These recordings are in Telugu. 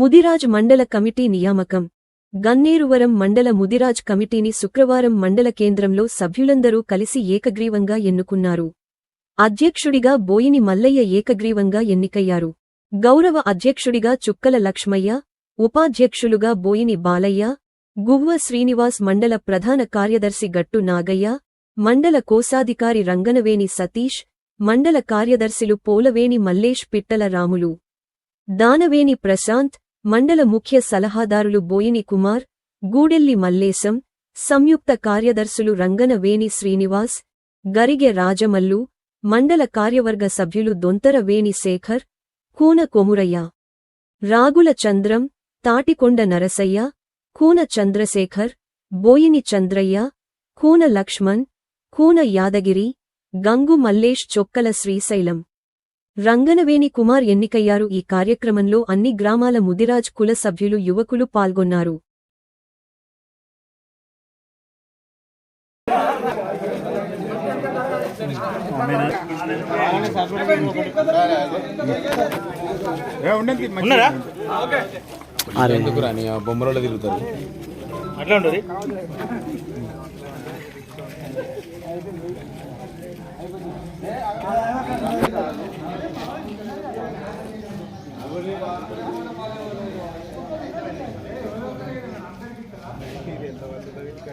ముదిరాజ్ మండల కమిటీ నియామకం. గన్నేరువరం మండల ముదిరాజ్ కమిటీని శుక్రవారం మండల కేంద్రంలో సభ్యులందరూ కలిసి ఏకగ్రీవంగా ఎన్నుకున్నారు. అధ్యక్షుడిగా బోయిని మల్లయ్య ఏకగ్రీవంగా ఎన్నికయ్యారు. గౌరవ అధ్యక్షుడిగా చుక్కల లక్ష్మయ్య ఉపాధ్యక్షులుగా బోయిని బాలయ్య గువ్వ శ్రీనివాస్ మండల ప్రధాన కార్యదర్శి గట్టు నాగయ్య మండల కోశాధికారి రంగనవేణి సతీష్ మండల కార్యదర్శులు పోలవేణి మల్లేష్ పిట్టల రాములు. దానవేణి ప్రశాంత్ మండల ముఖ్య సలహాదారులు బోయిని కుమార్ గూడెల్లి మల్లేశం సంయుక్త కార్యదర్శులు రంగనవేణి శ్రీనివాస్ గరిగె రాజమల్లు మండల కార్యవర్గ సభ్యులు దొంతర వేణి శేఖర్ కూన కొమురయ్య రాగుల చంద్రం తాటికొండ నరసయ్య కూన చంద్రశేఖర్ బోయిని చంద్రయ్య కూన లక్ష్మణ్ కూన యాదగిరి గంగు మల్లేష్ చొక్కల శ్రీశైలం. రంగనవేని కుమార్ ఎన్నికయ్యారు. ఈ కార్యక్రమంలో అన్ని గ్రామాల ముదిరాజ్ కుల సభ్యులు యువకులు పాల్గొన్నారు. ఎందుకు రాని తిరుగుతారు? అట్లా ఉంటుంది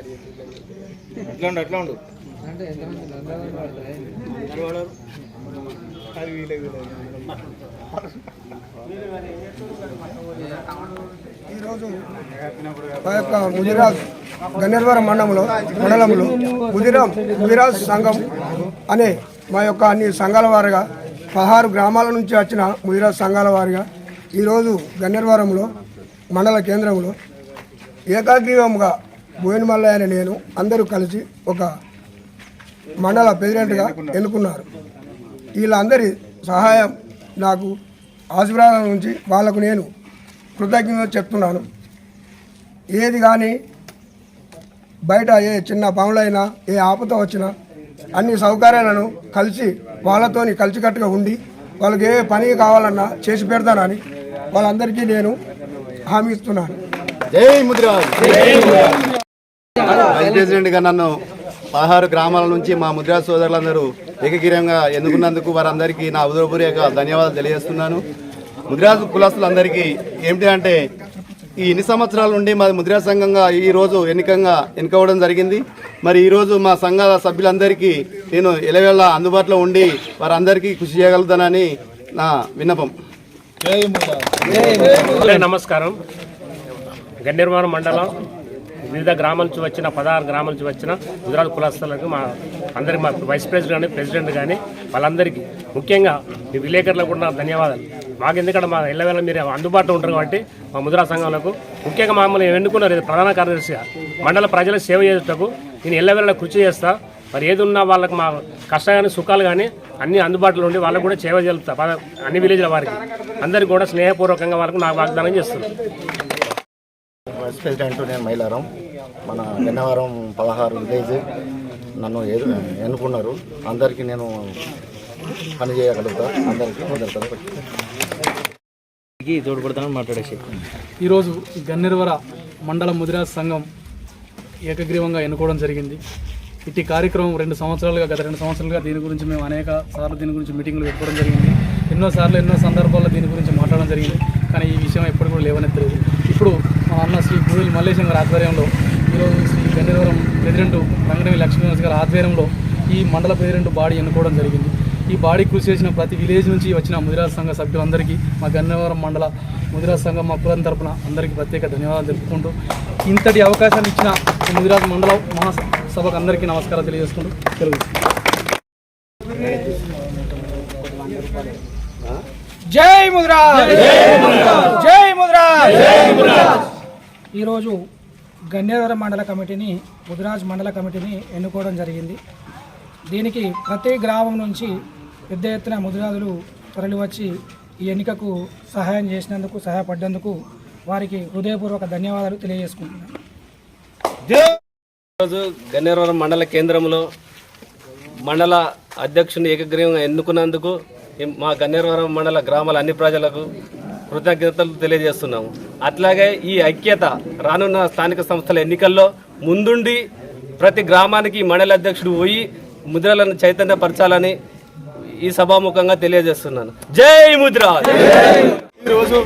అట్లా ఉండు అట్లా ఉండు? ఈరోజు మా యొక్క ముదిరాజ్ గన్నేరవరం మండలంలో మండలంలో ముదిరాజ్ ముదిరాజ్ సంఘం అనే మా యొక్క అన్ని సంఘాల వారిగా పదహారు గ్రామాల నుంచి వచ్చిన ముదిరాజ్ సంఘాల వారిగా ఈరోజు గన్నేరవరంలో మండల కేంద్రంలో ఏకాగ్రీవంగా బోయినమల్లయ్య అనే నేను అందరూ కలిసి ఒక మండల ప్రెసిడెంట్గా ఎన్నుకున్నారు. వీళ్ళందరి సహాయం నాకు ఆశీర్వాదం నుంచి వాళ్ళకు నేను కృతజ్ఞత చెప్తున్నాను. ఏది కానీ బయట ఏ చిన్న పనులైనా ఏ ఆపద వచ్చినా అన్ని సౌకర్యాలను కలిసి వాళ్ళతోని కలిసికట్టుగా ఉండి వాళ్ళకి ఏ పని కావాలన్నా చేసి పెడతానని వాళ్ళందరికీ నేను హామీ ఇస్తున్నాను. జై ముదిరాజ్. వైస్ ప్రెసిడెంట్గా నన్ను పదహారు గ్రామాల నుంచి మా ముద్రా సోదరులందరూ ఏకగిరంగా ఎన్నుకున్నందుకు వారందరికీ నా ఉదయపూర్వక ధన్యవాదాలు తెలియజేస్తున్నాను. ముద్రాజు కులస్తులందరికీ ఏమిటి అంటే ఈ ఎన్ని సంవత్సరాల నుండి మా ముద్రా సంఘంగా ఈ రోజు ఎన్నికంగా ఎన్నుకోవడం జరిగింది. మరి ఈ రోజు మా సంఘాల సభ్యులందరికీ నేను ఎలవేళ అందుబాటులో ఉండి వారందరికీ కృషి చేయగలుగుతానని నా విన్నపం. నమస్కారం. గన్నిర్మాణ మండలం వివిధ గ్రామాల నుంచి వచ్చిన పదహారు గ్రామాల నుంచి వచ్చిన గుజరాత్ కులస్తులకు మా అందరికి మా వైస్ ప్రెసిడెంట్ కానీ ప్రెసిడెంట్ కానీ వాళ్ళందరికీ ముఖ్యంగా మీ విలేకరులకు కూడా ధన్యవాదాలు. మాకు ఎందుకంటే మా ఇళ్ళవేళ మీరు అందుబాటులో ఉంటారు కాబట్టి మా ముద్రా సంఘాలకు ముఖ్యంగా మమ్మల్ని ఎన్నుకున్నారు ప్రధాన కార్యదర్శిగా మండల ప్రజలకు సేవ చేసేటకు నేను ఇళ్ళవేళ కృషి చేస్తా. మరి ఏది ఉన్నా వాళ్ళకి మా కష్టాలు కానీ సుఖాలు కానీ అన్ని అందుబాటులో ఉండి వాళ్ళకు కూడా సేవ చేస్తా అన్ని విలేజ్ల వారికి అందరికీ కూడా స్నేహపూర్వకంగా వాళ్ళకు నాకు వాగ్దానం చేస్తున్నాను. ప్రెసిడెంట్ నేను మైలారం. మన గన్నవరం పదహారు విలేజ్ నన్ను ఎదు- ఎన్నుకున్నారు. అందరికీ నేను పని చేయగలుగుతా. అందరికీ కుదురుతుంది తోడ్పడతానని మాట్లాడేసి ఈరోజు గన్నిరవర మండల ముదిరాజ్ సంఘం ఏకగ్రీవంగా ఎన్నుకోవడం జరిగింది. ఇట్టి కార్యక్రమం రెండు సంవత్సరాలుగా గత రెండు సంవత్సరాలుగా దీని గురించి మేము అనేక సార్లు దీని గురించి మీటింగ్లు పెట్టుకోవడం జరిగింది. ఎన్నో సార్లు ఎన్నో సందర్భాల్లో దీని గురించి మాట్లాడడం జరిగింది. కానీ ఈ విషయం ఎప్పుడు కూడా లేవనెత్తలేదు. ఇప్పుడు మా అన్న శ్రీ గూడెల్ మల్లేశం గారి ఆధ్వర్యంలో ఈరోజు శ్రీ గన్నిరవరం ప్రెసిడెంట్ రంగనవి లక్ష్మీనివాస్ గారి ఆధ్వర్యంలో ఈ మండల ప్రెసిడెంట్ బాడీ ఎన్నుకోవడం జరిగింది. ఈ బాడీ కృషి చేసిన ప్రతి విలేజ్ నుంచి వచ్చిన ముదిరాజ్ సంఘ సభ్యులందరికీ మా గన్నవరం మండల ముదిరాజ్ సంఘం మా కులం తరపున అందరికీ ప్రత్యేక ధన్యవాదాలు తెలుపుకుంటూ ఇంతటి అవకాశాన్ని ఇచ్చిన ఈ ముదిరాజ్ మండల మహాసభకు అందరికీ నమస్కారాలు తెలియజేసుకుంటూ తెలుగు జై ముద్రాజ్ జై ముద్రాజ్ ఈరోజు గన్నేవరం మండల కమిటీని బుధరాజ్ మండల కమిటీని ఎన్నుకోవడం జరిగింది. దీనికి ప్రతి గ్రామం నుంచి పెద్ద ఎత్తున ముదిరాజులు తరలివచ్చి ఈ ఎన్నికకు సహాయం చేసినందుకు సహాయపడ్డందుకు వారికి హృదయపూర్వక ధన్యవాదాలు తెలియజేసుకుంటున్నాను. ఈరోజు గన్నేవరం మండల కేంద్రంలో మండల అధ్యక్షుని ఏకగ్రీవంగా ఎన్నుకున్నందుకు మా గన్నేవరం మండల గ్రామాల అన్ని ప్రజలకు కృతజ్ఞతలు తెలియజేస్తున్నాము. అట్లాగే ఈ ఐక్యత రానున్న స్థానిక సంస్థల ఎన్నికల్లో ముందుండి ప్రతి గ్రామానికి మండల అధ్యక్షుడు పోయి ముద్రలను చైతన్యపరచాలని ఈ సభాముఖంగా తెలియజేస్తున్నాను. జై ముద్ర! ఈరోజు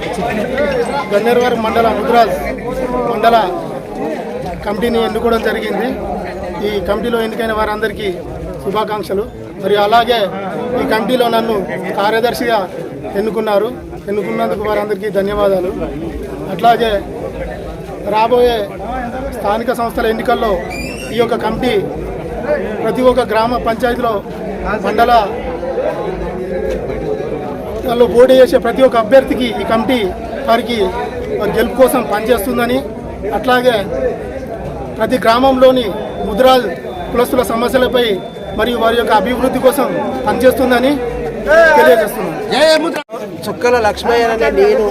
గన్నేరువారి మండల ముద్రాజ్ మండల కమిటీని ఎన్నుకోవడం జరిగింది. ఈ కమిటీలో ఎన్నికైన వారందరికీ శుభాకాంక్షలు. మరియు అలాగే ఈ కమిటీలో నన్ను కార్యదర్శిగా ఎన్నుకున్నారు. ఎన్నుకున్నందుకు వారందరికీ ధన్యవాదాలు. అట్లాగే రాబోయే స్థానిక సంస్థల ఎన్నికల్లో ఈ యొక్క కమిటీ ప్రతి ఒక్క గ్రామ పంచాయతీలో మండల దానిలో పోటీ చేసే ప్రతి ఒక్క అభ్యర్థికి ఈ కమిటీ వారికి గెలుపు కోసం పనిచేస్తుందని అట్లాగే ప్రతి గ్రామంలోని ముద్రాల్ కులస్తుల సమస్యలపై మరియు వారి యొక్క అభివృద్ధి కోసం పనిచేస్తుందని తెలియజేస్తున్నాను. చుక్కల లక్ష్మయ్య అనే నేను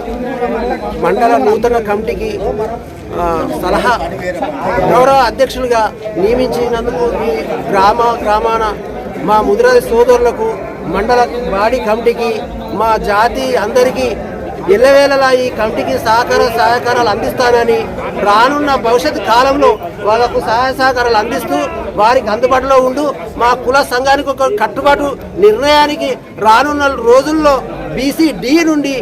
మండల నూతన కమిటీకి సలహా గౌరవ అధ్యక్షులుగా నియమించినందుకు ఈ గ్రామ గ్రామాన మా ముదిరాది సోదరులకు మండల బాడీ కమిటీకి మా జాతి అందరికీ ఎల్లవేళలా ఈ కమిటీకి సహకార సహకారాలు అందిస్తానని రానున్న భవిష్యత్ కాలంలో వాళ్ళకు సహాయ సహకారాలు అందిస్తూ వారికి అందుబాటులో ఉండు. మా కుల సంఘానికి ఒక కట్టుబాటు నిర్ణయానికి రానున్న రోజుల్లో బీసీ డి నుండి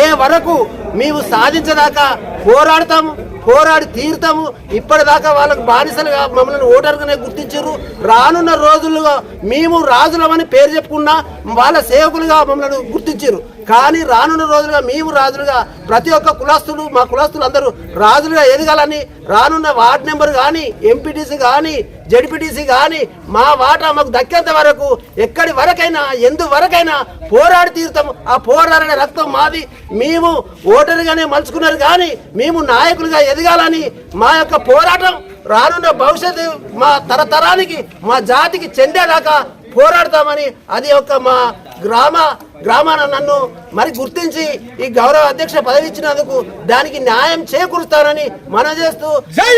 ఏ వరకు మేము సాధించదాకా పోరాడతాము పోరాడి తీరుతాము ఇప్పటిదాకా వాళ్ళకు బానిసలుగా మమ్మల్ని ఓటర్గానే గుర్తించారు. రానున్న రోజుల్లో మేము రాజులమని పేరు చెప్పుకున్నా వాళ్ళ సేవకులుగా మమ్మల్ని గుర్తించారు. కానీ రానున్న రోజులుగా మేము రాజులుగా ప్రతి ఒక్క కులస్తులు మా కులస్తులు అందరూ రాజులుగా ఎదగాలని రానున్న వార్డు నెంబర్ కానీ ఎంపీటీసీ కానీ జడ్పీటీసీ కానీ మా వాటా మాకు దక్కేంత వరకు ఎక్కడి వరకైనా ఎందు వరకైనా పోరాడి తీరుతాము. ఆ పోరాడనే రక్తం మాది. మేము ఓటరుగానే మలుచుకున్నారు కానీ మేము నాయకులుగా ఎదగాలని మా యొక్క పోరాటం రానున్న భవిష్యత్తు మా తరతరానికి మా జాతికి చెందేదాకా పోరాడతామని అది ఒక మా గ్రామ గ్రామాన నన్ను మరి గుర్తించి ఈ గౌరవ అధ్యక్ష పదవి ఇచ్చినందుకు దానికి న్యాయం చేకూరుస్తానని మనం చేస్తూ జై